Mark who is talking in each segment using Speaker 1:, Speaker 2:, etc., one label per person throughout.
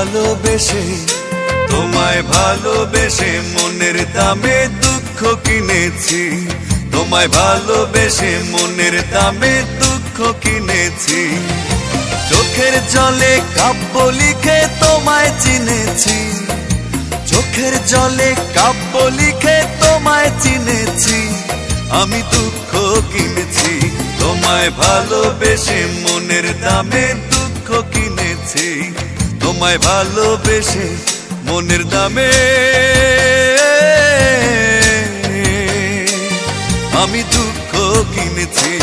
Speaker 1: ভালোবেসে, তোমায় ভালোবেসে মনের দামে দুঃখ কিনেছি। তোমায় ভালোবেসে মনের দামে দুঃখ কিনেছি। চোখের জলে কাব্য লিখে তোমায় চিনেছি। চোখের জলে কাব্য লিখে তোমায় চিনেছি। আমি দুঃখ কিনেছি, তোমায় ভালোবেসে মনের দামে দুঃখ কিনেছি। তোমায় ভালোবেসে মনের দামে। আমি দুঃখ কিনেছি।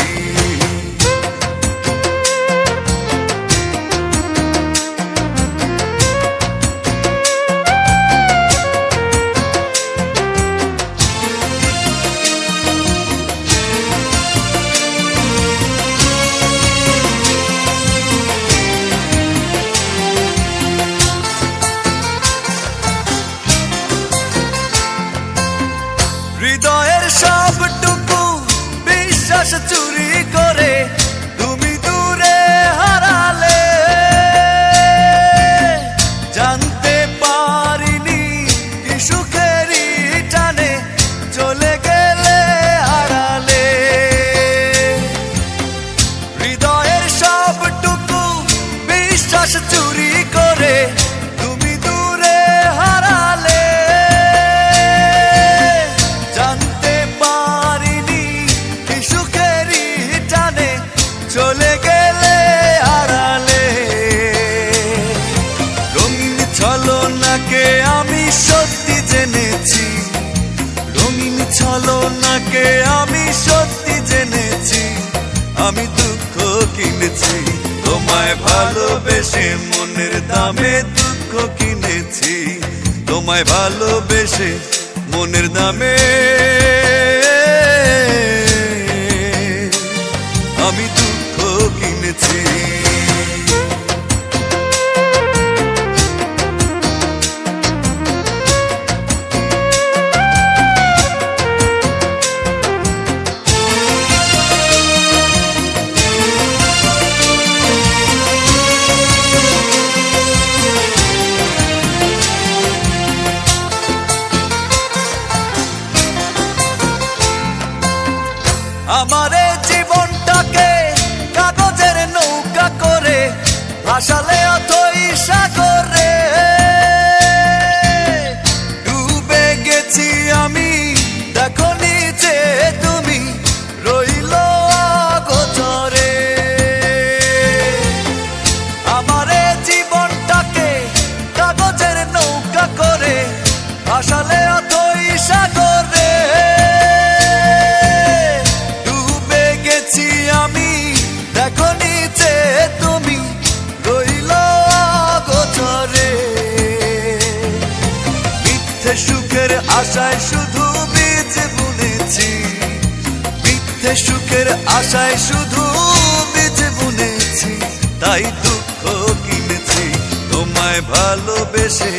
Speaker 1: ছলনাকে আমি সত্যি জেনেছি। রঙিন ছলনাকে আমি সত্যি জেনেছি। আমি দুঃখ কিনেছি, তোমায় ভালোবেসে মনের দামে দুঃখ কিনেছি। তোমায় ভালোবেসে মনের দামে। আমি দুঃখ কিনেছি। আমারে জীবনটাকে কাগজের নৌকা করে ভাসালে অথই সাগরে। আশায় শুধু বীজ বুনেছি। মিথ্যে সুখের আশায় শুধু বীজ বুনেছি। তাই দুঃখ কিনেছি। তোমায় ভালোবেসে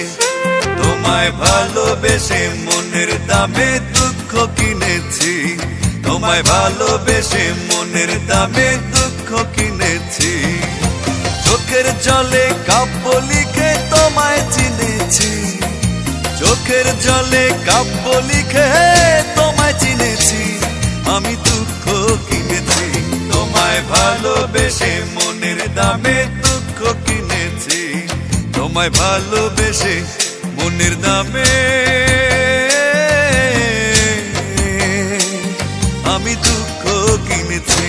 Speaker 1: তোমায় ভালোবেসে মনের দামে দুঃখ কিনেছি। তোমায় ভালোবেসে মনের দামে দুঃখ কিনেছি। চোখের জলে কাব্য চোখের জলে কাব্য লিখে তোমায় চিনেছি, আমি দুঃখ কিনেছি। তোমায় ভালোবেসে মনের দামে দুঃখ কিনেছি। তোমায় ভালোবেসে মনের দামে আমি দুঃখ কিনেছি।